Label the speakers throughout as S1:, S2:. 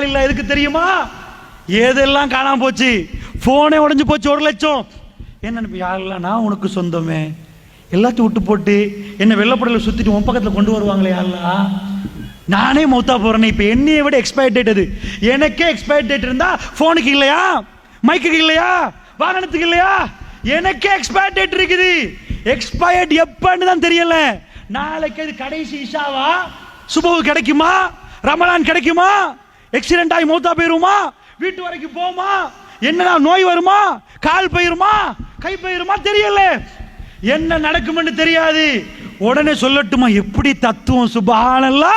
S1: இல்லை எதுக்கு தெரியுமா? ஏதெல்லாம் காணாம போச்சு. போனே உடஞ்சு போச்சு ஒரு லட்சம். என்ன யாரெல்லாம்? நான் உனக்கு சொந்தமே. எல்லாத்தையும் விட்டு போட்டு என்ன வெள்ளப்படல சுத்திட்டு உன் பக்கத்தில் கொண்டு வருவாங்களே யாரெல்லாம்? நானே மௌத்தா போறேனே. இப்போ என்னைய விட எக்ஸ்பயர் டேட் அது எனக்கே எக்ஸ்பயர் டேட் இருந்தா போனுக்கு இல்லையா? மைக்குக்கு இல்லையா? வாகனத்துக்கு இல்லையா? எனக்கே எக்ஸ்பயர் டேட் இருக்குது. எக்ஸ்பயர்ட் எப்பன்னு தான் தெரியல. நாளைக்கு அது கடைசி இஷாவா? சுபவு கிடைக்குமா? ரமலான் கிடைக்குமா? எக்ஸிடென்ட் ஆகி மூத்தா போயிருமா? வீட்டு வரைக்கும் போமா என்னடா நோய் வருமா? கால் போயிருமா? கை போயிருமா? தெரியல. என்ன நடக்கும்னு தெரியாது. உடனே சொல்லட்டுமா எப்படி தத்துவம்? சுபஹானல்லா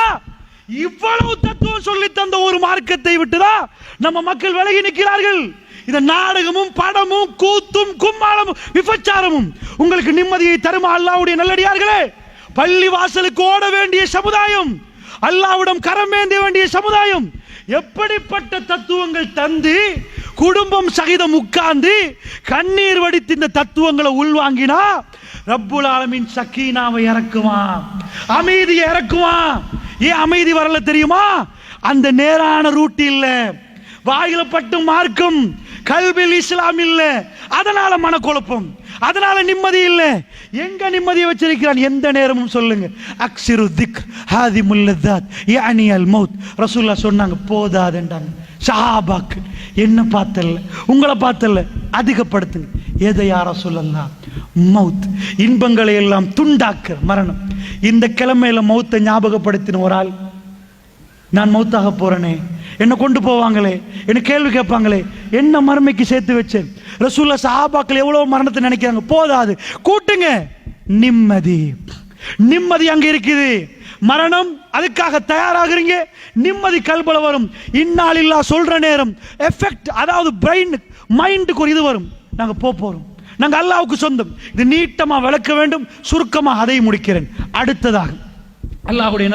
S1: இவ்வளவு தத்துவம் சொல்லி தந்த ஒரு மார்க்கத்தை விட்டுதான் நம்ம மக்கள் விலகி நிற்கிறார்கள். இந்த நாடகமும் படமும் கூத்தும் கும்மாளமும் விபச்சாரமும் உங்களுக்கு நிம்மதியை தருமா அல்லாவுடைய நல்லடியார்களே? பள்ளி வாசலுக்கு ஓட வேண்டிய சமுதாயம் அல்லாவிடம் கரமேந்த வேண்டிய சமுதாயம். எப்படிப்பட்ட தத்துவங்கள் தந்து குடும்பம் சகிதம் உட்கார்ந்து கண்ணீர் வடித்து இந்த தத்துவங்களை உள்வாங்கினா ரப்புல் ஆலமின் சக்கீனாவை இறக்குமா? அமைதியை இறக்குமா? ஏன் அமைதி வரல தெரியுமா? அந்த நேரான ரூட் இல்லை. வாயில பட்டு மார்க்கம் கல்வியில் இஸ்லாம் இல்ல. அதனால மனக்குழப்பம். அதனால நிம்மதி இல்ல. எங்க நிம்மதியை வச்சிருக்கிறான்? எந்த நேரமும் சொல்லுங்க. அக்ஸிரு திக் ஹாதி முல்லதாத் யானி அல் மௌத். ரசூல்லா சொன்னாங்க போதாதுன்றாங்க. சஹாபாக்கு என்ன பார்த்தல்ல? உங்களை பார்த்தல்ல. அதிகப்படுத்துங்க. எதை யார சொல்லலாம் மவுத் இன்பங்களை எல்லாம் துண்டாக்குற மரணம். இந்த கிழமையில மௌத்தை ஞாபகப்படுத்தின ஒரு ஆள் நான் மௌத்தாக போறேனே. என்னை கொண்டு போவாங்களே. என்ன கேள்வி கேட்பாங்களே. என்ன மறுமைக்கு சேர்த்து வச்சேன்? ரசூல்லா சஹாபாக்கள் எவ்வளவு மரணத்தை நினைக்கிறாங்க? போதாது. கூட்டுங்க. நிம்மதி. நிம்மதி அங்க இருக்குது. மரணம் அதுக்காக தயாராகிறீங்க. நிம்மதி கல்பல வரும். இந்நாளில்லா சொல்ற நேரம். எஃபெக்ட் அதாவது பிரெயின் மைண்டுக்கு ஒரு இது வரும். நாங்க போக போறோம். நாங்க அல்லாவுக்கு சொந்தம். இது நீட்டமா விளக்க வேண்டும். சுருக்கமா அதை முடிக்கிறேன். அடுத்ததாக. அல்லாஹுடைய